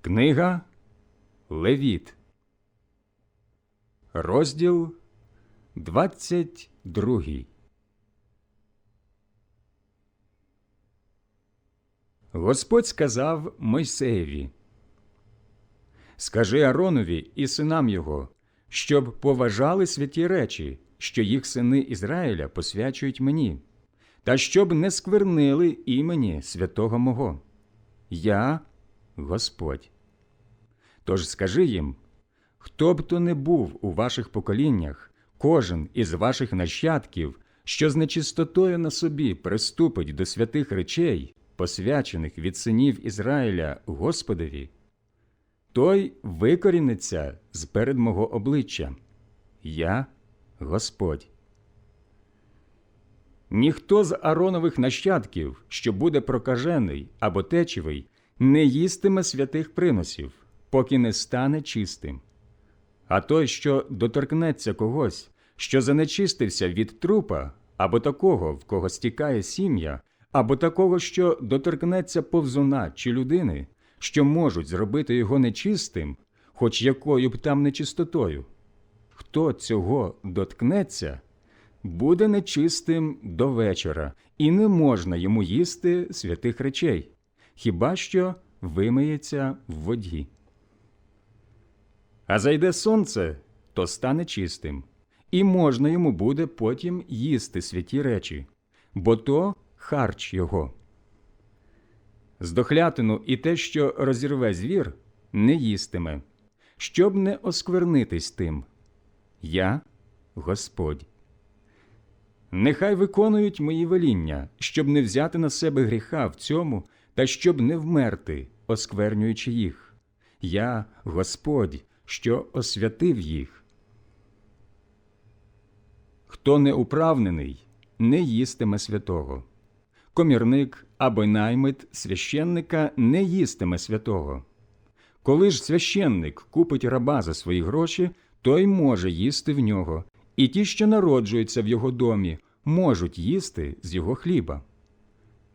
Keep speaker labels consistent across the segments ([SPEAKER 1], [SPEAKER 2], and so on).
[SPEAKER 1] Книга Левіт, розділ 22. Господь сказав Мойсеєві Скажи Аронові і синам його, щоб поважали святі речі, що їх сини Ізраїля посвячують мені, та щоб не сквернили імені святого мого. Я Господь. Тож скажи їм, хто б то не був у ваших поколіннях, кожен із ваших нащадків, що з нечистотою на собі приступить до святих речей, посвячених від синів Ізраїля Господові, той викоріниться з перед мого обличчя. Я Господь. Ніхто з Аронових нащадків, що буде прокажений або течевий, не їстиме святих приносів, поки не стане чистим. А той, що доторкнеться когось, що занечистився від трупа, або такого, в кого стікає сім'я, або такого, що доторкнеться повзуна чи людини, що можуть зробити його нечистим, хоч якою б там нечистотою, хто цього доткнеться, буде нечистим до вечора, і не можна йому їсти святих речей, хіба що вимиється в воді. А зайде сонце, то стане чистим, і можна йому буде потім їсти святі речі, бо то харч його. Здохлятину і те, що розірве звір, не їстиме, щоб не осквернитись тим. Я Господь. Нехай виконують мої веління, щоб не взяти на себе гріха в цьому та щоб не вмерти, осквернюючи їх. Я Господь, що освятив їх. Хто не управнений, не їстиме святого. Комірник або наймит священника не їстиме святого. Коли ж священник купить раба за свої гроші, той може їсти в нього, і ті, що народжуються в його домі, можуть їсти з його хліба.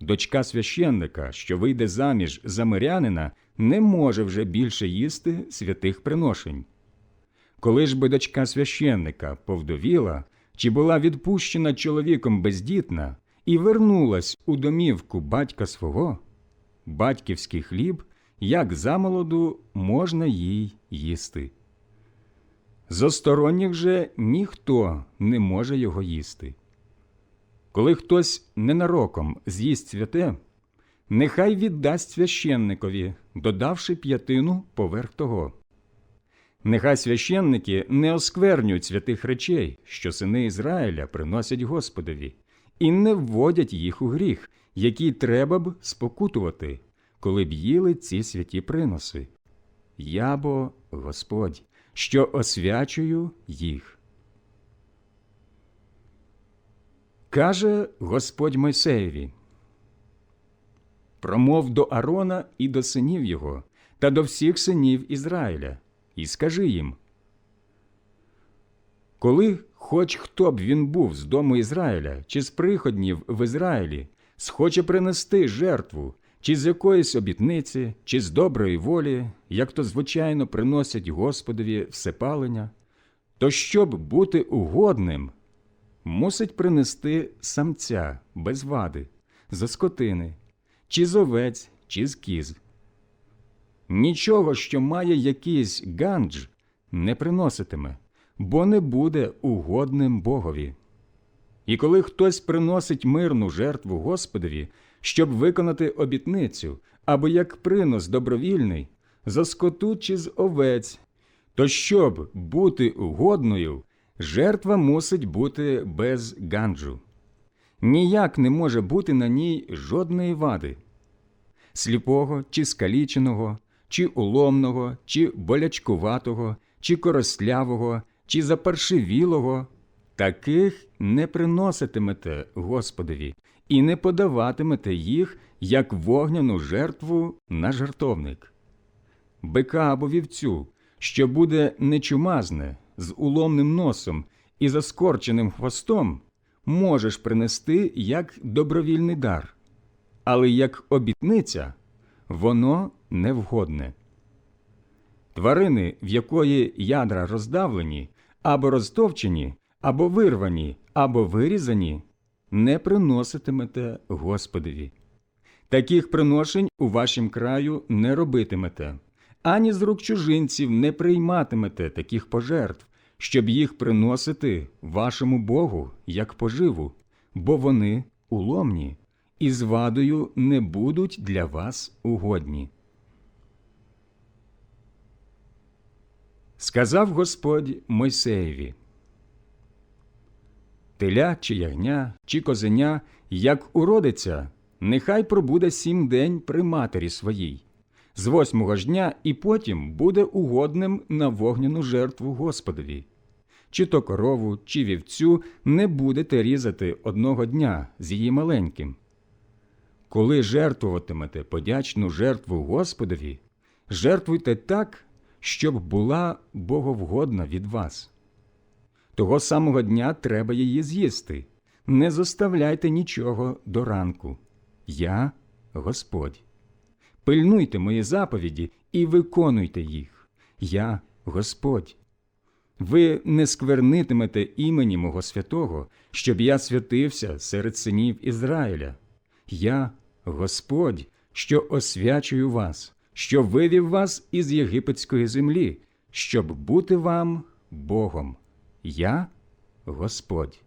[SPEAKER 1] Дочка священника, що вийде заміж за мирянина, не може вже більше їсти святих приношень. Коли ж би дочка священника повдовіла чи була відпущена чоловіком бездітна і вернулась у домівку батька свого, батьківський хліб, як замолоду, можна їй їсти. З осторонніх же ніхто не може його їсти. Коли хтось ненароком з'їсть святе, нехай віддасть священникові, додавши п'ятину поверх того. Нехай священники не осквернюють святих речей, що сини Ізраїля приносять Господові, і не вводять їх у гріх, який треба б спокутувати, коли б їли ці святі приноси. Я бо Господь, що освячую їх. Каже Господь Мойсеєві Промов до Арона і до синів його, та до всіх синів Ізраїля, і скажи їм Коли хоч хто б він був з дому Ізраїля, чи з приходнів в Ізраїлі, схоче принести жертву, чи з якоїсь обітниці, чи з доброї волі, як то звичайно приносять Господові всепалення, то щоб бути угодним, мусить принести самця без вади, за скотини, чи з овець, чи з. Нічого, що має якийсь гандж, не приноситиме, бо не буде угодним Богові. І коли хтось приносить мирну жертву Господові, щоб виконати обітницю, або як принос добровільний, за скоту чи з овець, то щоб бути угодною, жертва мусить бути без ганджу. Ніяк не може бути на ній жодної вади сліпого чи скаліченого, чи уломного, чи болячкуватого, чи коростлявого, чи запаршивілого. Таких не приноситимете Господові і не подаватимете їх як вогняну жертву на жертовник. Бика або вівцю, що буде нечумазне, з уломним носом і заскорченим хвостом, можеш принести як добровільний дар, але як обітниця воно невгодне. тварини, в якої ядра роздавлені, або розтовчені, або вирвані, або вирізані, не приноситимете Господові. Таких приношень у вашім краю не робитимете, ані з рук чужинців не прийматимете таких пожертв, щоб їх приносити вашому Богу як поживу, бо вони уломні і з вадою не будуть для вас угодні. Сказав Господь Мойсеєві, Теля чи ягня, чи козеня, як уродиться, нехай пробуде сім день при матері своїй, з восьмого ж дня і потім буде угодним на вогняну жертву Господові. Чи то корову, чи вівцю не будете різати одного дня з її маленьким. Коли жертвуватимете подячну жертву Господові, жертвуйте так, щоб була боговгодна від вас. Того самого дня треба її з'їсти. Не зоставляйте нічого до ранку. Я Господь. Пильнуйте мої заповіді і виконуйте їх. Я Господь. Ви не сквернитимете імені мого святого, щоб я святився серед синів Ізраїля. Я Господь, що освячую вас, що вивів вас із єгипетської землі, щоб бути вам Богом. Я Господь.